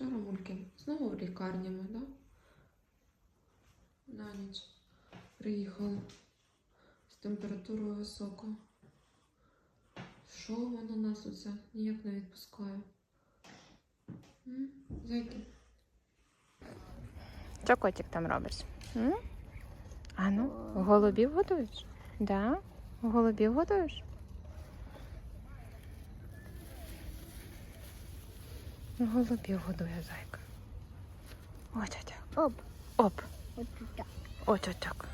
Що, Ромульки, знову в лікарні ми, да? На ніч приїхали з температурою високою. Що вона нас оце ніяк не відпускає? Зайки. Що котик там робиш? М? А ну, голубів годуєш? Да? Голубів годуєш? Голубів годує зайка. Ось ось так. Оп. Оп. Ось ось так.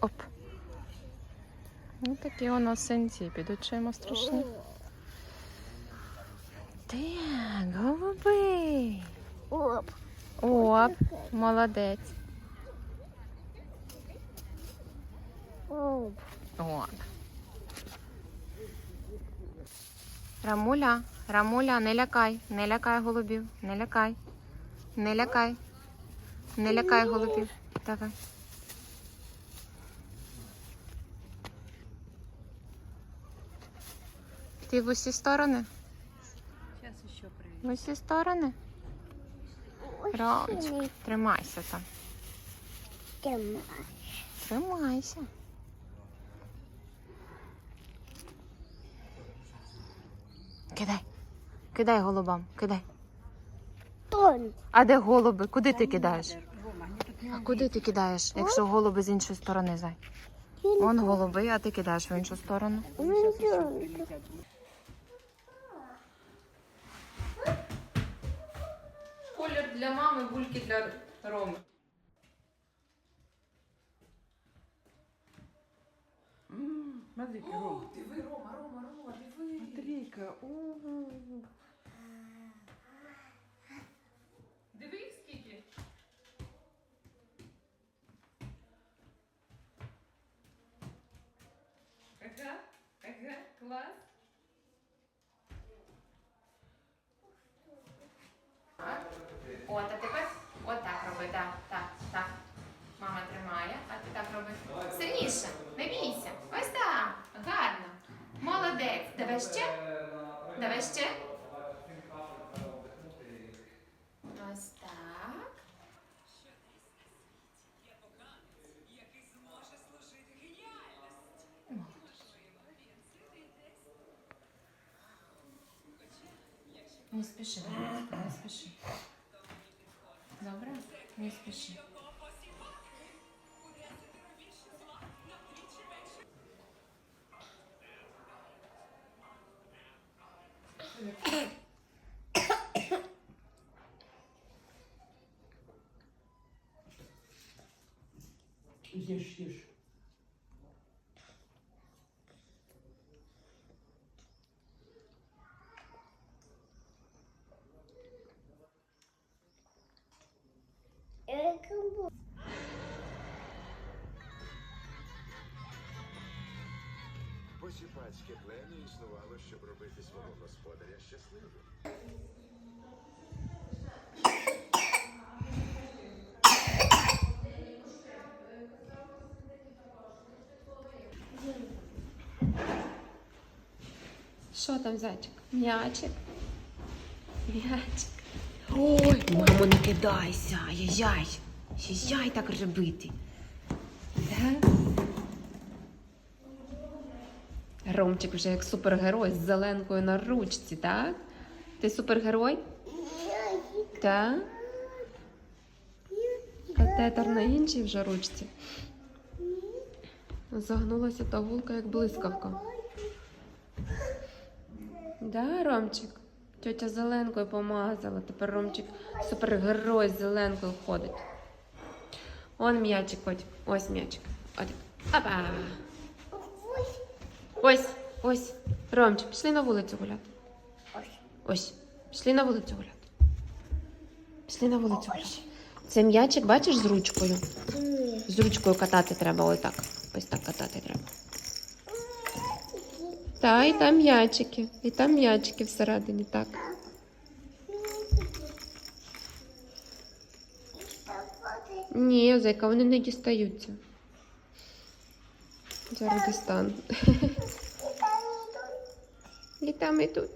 Оп. Ну такі у нас синці під очима страшні. Так, голуби. Оп. Оп, молодець. Оп. От. Рамуля, Рамуля, не лякай, не лякай голубів, не лякай, не лякай, не лякай голубів. Давай. Ти в усі сторони? В усі сторони? Ромчик, тримайся там. Тримайся. Кидай. Кидай голубам, кидай. Тон. А де голуби? Куди ти кидаєш? А куди ти кидаєш, якщо голуби з іншої сторони зай? Вон голуби, а ти кидаєш в іншу сторону. Колір для мами, бульки для Роми. Смотри-ка, Рома. Диви, Рома, Рома, Рома, диви. Смотри-ка. о. Диви скільки. Ага, ага, клас. От, а тепер отак роби, так, так, так. Мама Не спіши, не спіши. Добре? Не спіши. Ешь, ешь. Посіпацьке плем'я існувало, щоб робити свого господаря щасливим. Що там, зайчик? М'ячик. М'ячик. Ой, мамо, не кидайся. Яй-яй. Яй-яй так робити. Да? Ромчик вже як супергерой з зеленкою на ручці, так? Ти супергерой? Так? Катетер на іншій вже ручці. Загнулася та гулка, як блискавка. Да, Ромчик? Тетя зеленкою помазала. Тепер Ромчик супергерой з зеленкою ходить. Он м'ячик, ось. Ось м'ячик. Опа. Ось, ось. Ромчик, пішли на вулицю гуляти. Ось. Пішли на вулицю гуляти. Пішли на вулицю гуляти. Це м'ячик, бачиш, з ручкою. З ручкою катати треба, ось так. Ось так катати треба. Та, і там м'ячики. І там м'ячики всередині, так. Ні, зайка, вони не дістаються. Зараз дістану. І там і тут.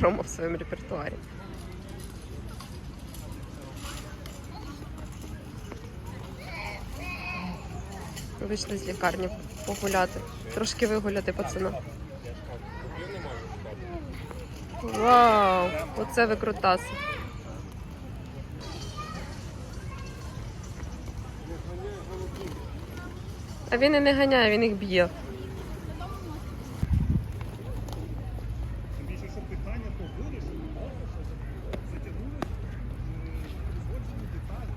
Рома в своєму репертуарі. Вийшли з лікарні погуляти. Трошки вигуляти пацана. Вау! Оце ви крутаси. А він і не ганяє, він їх б'є. вирішили, можна що затягнулися, узгоджені деталі.